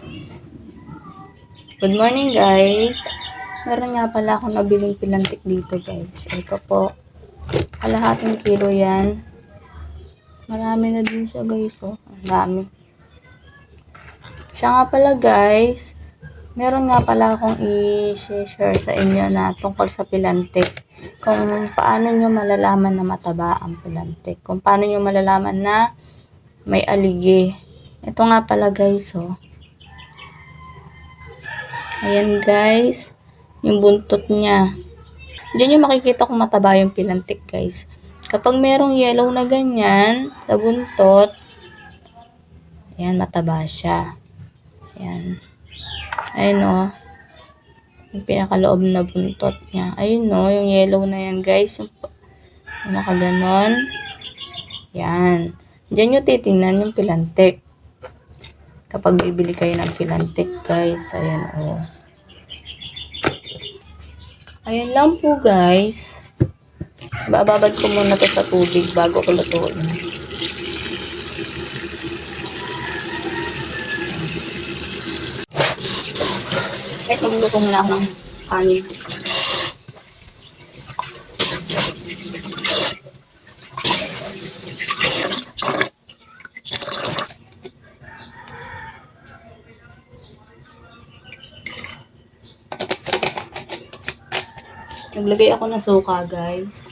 Good morning guys. Meron nga pala akong nabiling pilantik dito guys. Ito po. Kalahating kilo yan. Marami na din siya guys. Oh. Ang dami. Siya nga pala guys. Meron nga pala akong i-share sa inyo na tungkol sa pilantik. Kung paano nyo malalaman na mataba ang pilantik. Kung paano nyo malalaman na may aligi. Ito nga pala guys oh. Ayan guys, yung buntot niya. Diyan yung makikita kung mataba yung pilantik guys. Kapag merong yellow na ganyan sa buntot, ayan, mataba siya. Ayan. Ayun o. Yung pinakaloob na buntot niya. Ayun o, yung yellow na yan guys. Yung, yung nakaganon. Yan. Diyan nyo titingnan yung pilantik kapag bibili kayo ng pilantik guys ayan o ayan lang po guys. Bababad ko muna to sa tubig bago ko lutuin. Kahit magluto muna ako ng kanin Naglagay ako ng suka, guys.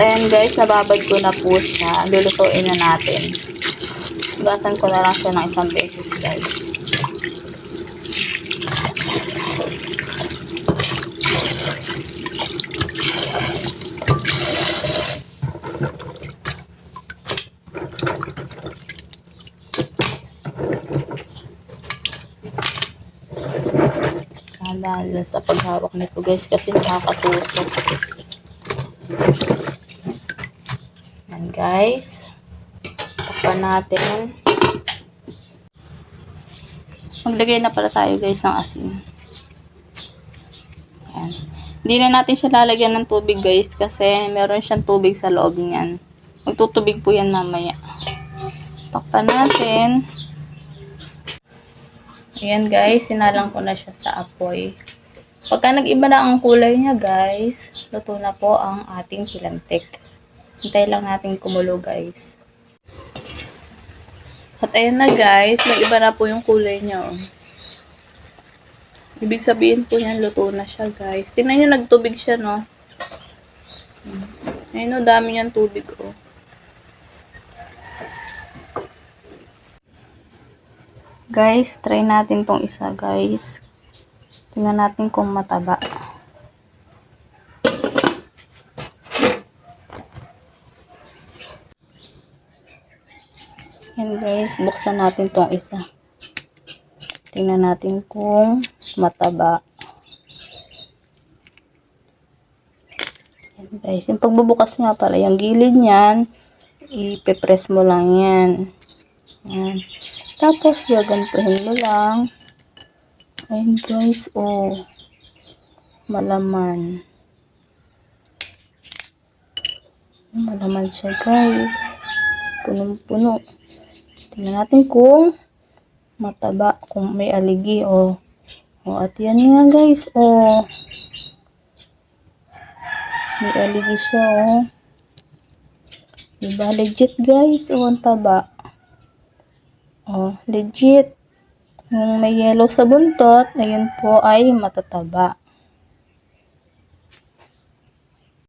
Ayan guys, nababad ko na po siya. Lulutuin na natin. Gasan ko na lang siya ng isang beses guys. Kalala sa paghawak nito guys kasi nakakatusok. Yan guys. Takpan natin. Maglagay na pala tayo guys ng asin. Yan. Hindi na natin siya lalagyan ng tubig guys kasi meron siyang tubig sa loob niyan. Magtutubig po yan mamaya. Takpan natin. Ayan guys, sinalang ko na siya sa apoy. Pagka nag-iba na ang kulay niya guys, luto na po ang ating pilantik. Hintay lang natin kumulo guys. At ayan na guys, nag-iba na po yung kulay niya. Oh. Ibig sabihin po yan, luto na siya guys. Tingnan niyo, nagtubig siya no. Hmm. Ayun o, dami niyang tubig oh. Guys, try natin tong isa guys. Tingnan natin kung mataba. Yan guys, buksan natin tong isa. Tingnan natin kung mataba. Yan guys, yung pagbubukas nga pala, yung gilid niyan, ipepress mo lang yan. Yan. Tapos, gagantuhin mo lang. Ayun guys, oh. Malaman. Malaman siya guys. Punong-puno. Tingnan natin kung mataba, kung may aligi, oh. Oh, at yan nga guys, oh. May aligi siya, oh. Diba? Legit, guys. Oh, ang taba. Oh, legit. Yung may yellow sa buntot, ayun po ay matataba.